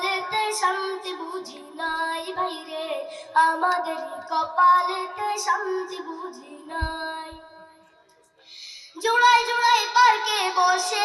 কপালেতে শান্তি বুঝি নাই বাইরে। আমাদের কপালেতে শান্তি বুঝি নাই। জোড়ায় জোড়ায় পার্কে বসে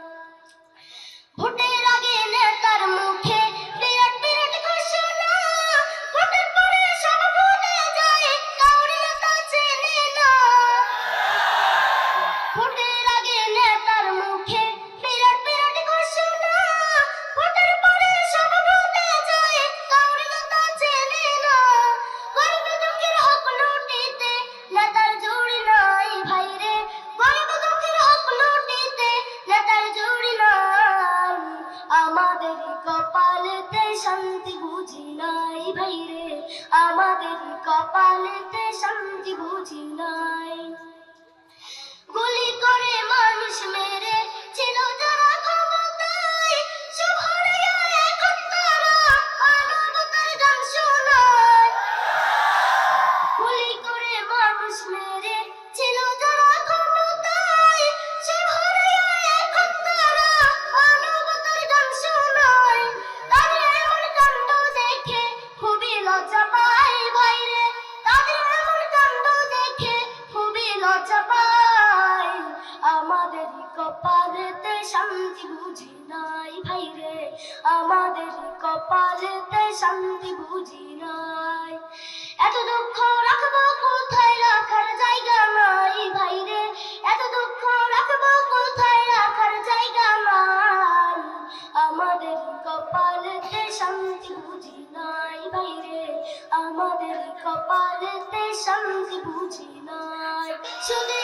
কপালেতে শান্তি বুঝি নাই ভাই রে। আমাদের কপালেতে শান্তি বুঝি নাই। এত দুঃখ রাখব কোথায় রাখার জায়গা নাই ভাই রে। এত দুঃখ রাখব কোথায় রাখার জায়গা নাই। আমাদের কপালেতে শান্তি বুঝি নাই ভাই রে। আমাদের কপালেতে শান্তি বুঝি নাই। শুধু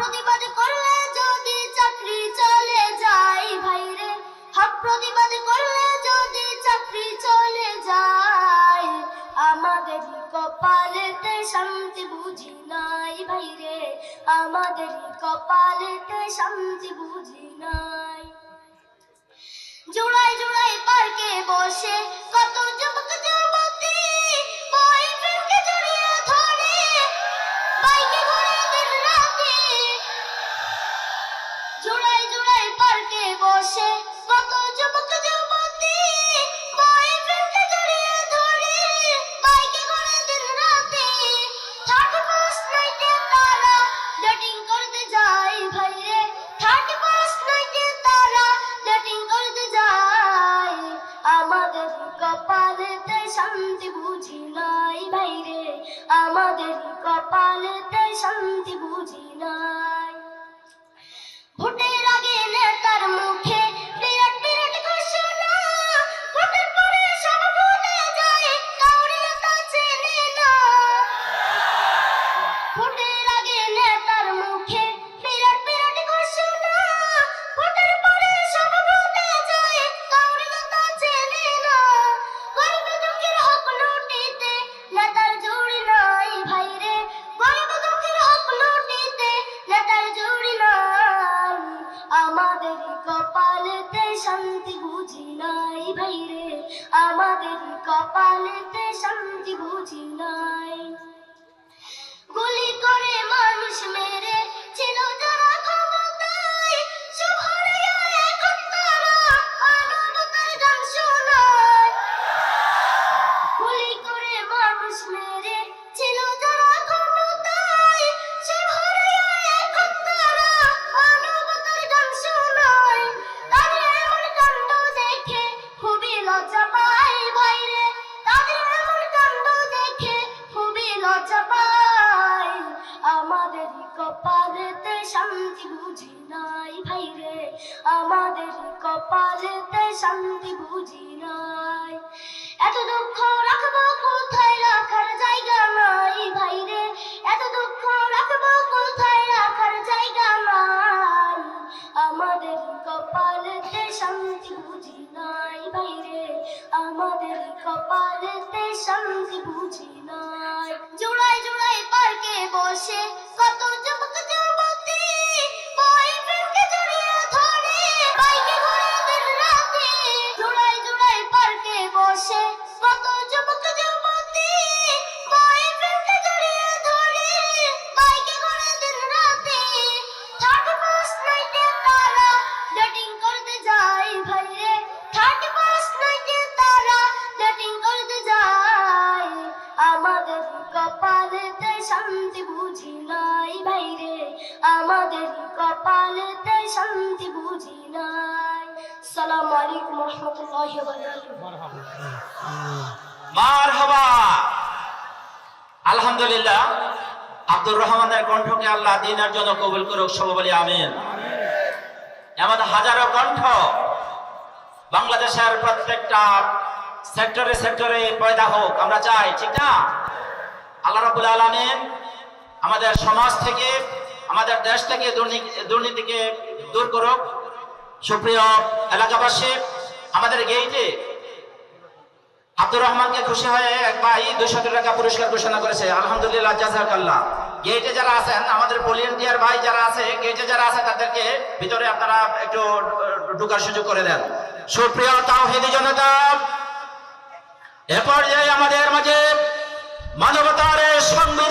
প্রতিবাদ করলে যদি চাকরি চলে যায় ভাই রে হক প্রতিবাদ করলে যদি চাকরি চলে যায়, আমাদের কপালেতে শান্তি বুঝি নাই ভাই রে আমাদের কপালেতে শান্তি বুঝি নাই। জোড়ায় জোড়ায় পার্কে বসে কপালেতে শান্তি বুঝি নাই ভাইরে আমাদের কপালেতে শান্তি বুঝি নাই। ভোটের আগে নেতার মুখে আমাদের কপালেতে শান্তি বুঝি নাই। গুলি করে বুঝি নাই ভাই রে। আমাদের কপালেতে শান্তি বুঝি নাই। এত দুঃখ রাখব কোথায় রাখার জায়গা নাই ভাই রে। এত দুঃখ রাখব কোথায় রাখার জায়গা নাই। আমাদের কপালেতে শান্তি বুঝি নাই ভাই রে। আমাদের কপালেতে শান্তি বুঝি নাই। জোড়ায় জোড়ায় পার্কে বসে শান্তি বুঝি নাই ভাই রে আমাদের কপালেতে শান্তি বুঝি নাই। সালাম আলাইকুম রহমতুল্লাহি বারাকাতুহু। আলহামদুলিল্লাহ, আব্দুর রহমানের কণ্ঠকে আল্লাহ দিনের জন্য কবুল করুক সব বলি আমিন। এমন হাজারো কণ্ঠ বাংলাদেশের প্রত্যেকটা সেক্টরে সেক্টরে পয়দা হোক, আমরা চাই, ঠিক না? আল্লাহ রাবুল আলমিন আমাদের সমাজ থেকে, আমাদের দেশ থেকে দুর্নীতিকে দূর করুক। সুপ্রিয় এলাকাবাসী, আমাদের গেইটে আব্দুর রহমানকে খুশি হয়ে এক ভাই দুশো টাকা পুরস্কার ঘোষণা করেছে। আলহামদুলিল্লাহ, জাজাকাল্লাহ। গেটে যারা আছেন, আমাদের ভলেন্টিয়ার ভাই যারা আছে গেটে যারা আছে, তাদেরকে ভিতরে আপনারা একটু ঢোকার সুযোগ করে দেন। সুপ্রিয় তাও হেদি জনতা এরপর পর্যায়ে আমাদের